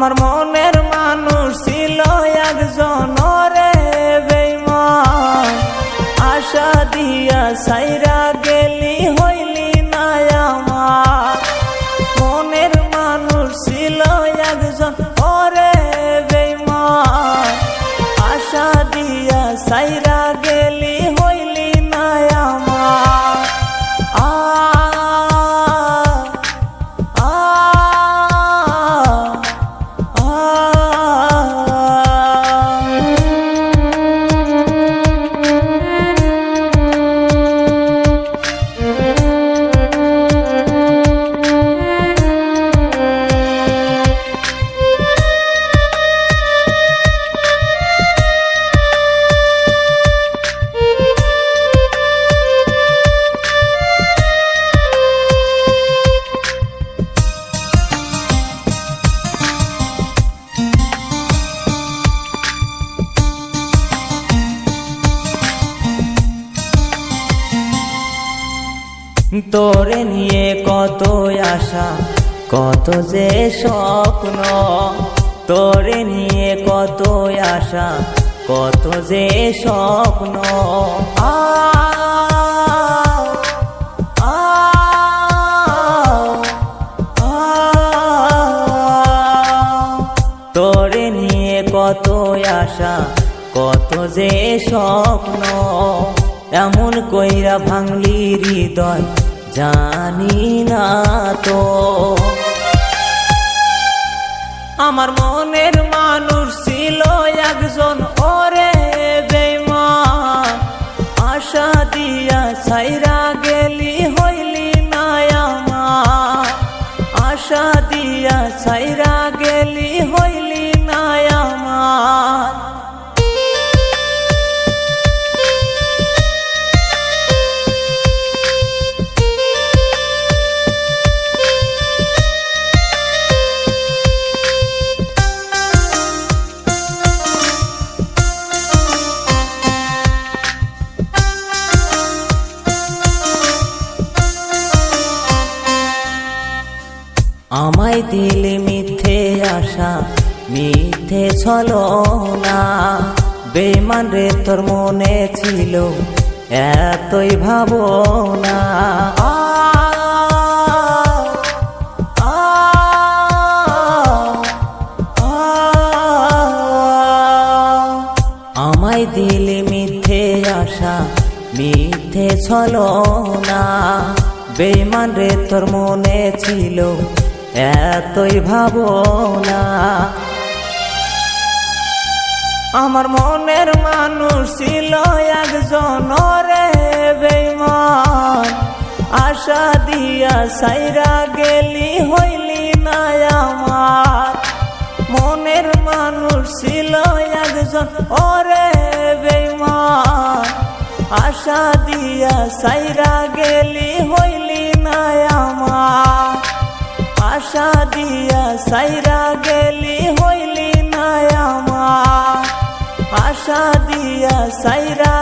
আমার মনের মানুষ ছিল একজন রে বেইমান আশা দিয়া সাইরা গেলি, হইলি না আমার। মনের মানুষ ছিল একজন ওরে বেইমান আশা দিয়া সাইরা তোরে নিয়ে কত আশা, কত যে স্বপ্ন, তোরে নিয়ে কত আশা, কত যে স্বপ্ন। আ তোরে নিয়ে কত আশা, কত যে স্বপ্ন, এমন কইরা ভাঙলি হৃদয়। জানি না তো। আমার মনের মানুষ ছিল একজন ওরে বেইমান আশা দিয়া ছাইরা গেলি হইলি না আমার। আশা দিয়া ছাইরা গেলি হইলি আমায় দিলে মিথ্যে আশা মিথ্যে ছলো না বেমান রে তোর মনে ছিল এতই আ, আ, আমায় দিলে মিথ্যে আশা মিথ্যে ছলো না বেমান রে তোর মনে ছিল এতই ভাবনা। আমার মনের মানুষ ছিল একজন রে বেইমান আশা দিয়া সাইরা গেলি, হইলি না আমার। মনের মানুষ ছিল একজন ওরে বেইমান আশা দিয়া সাইরা গেলি আশা দিয়া সাইরা গেলি হইলি না আমার। আশা দিয়া সাইরা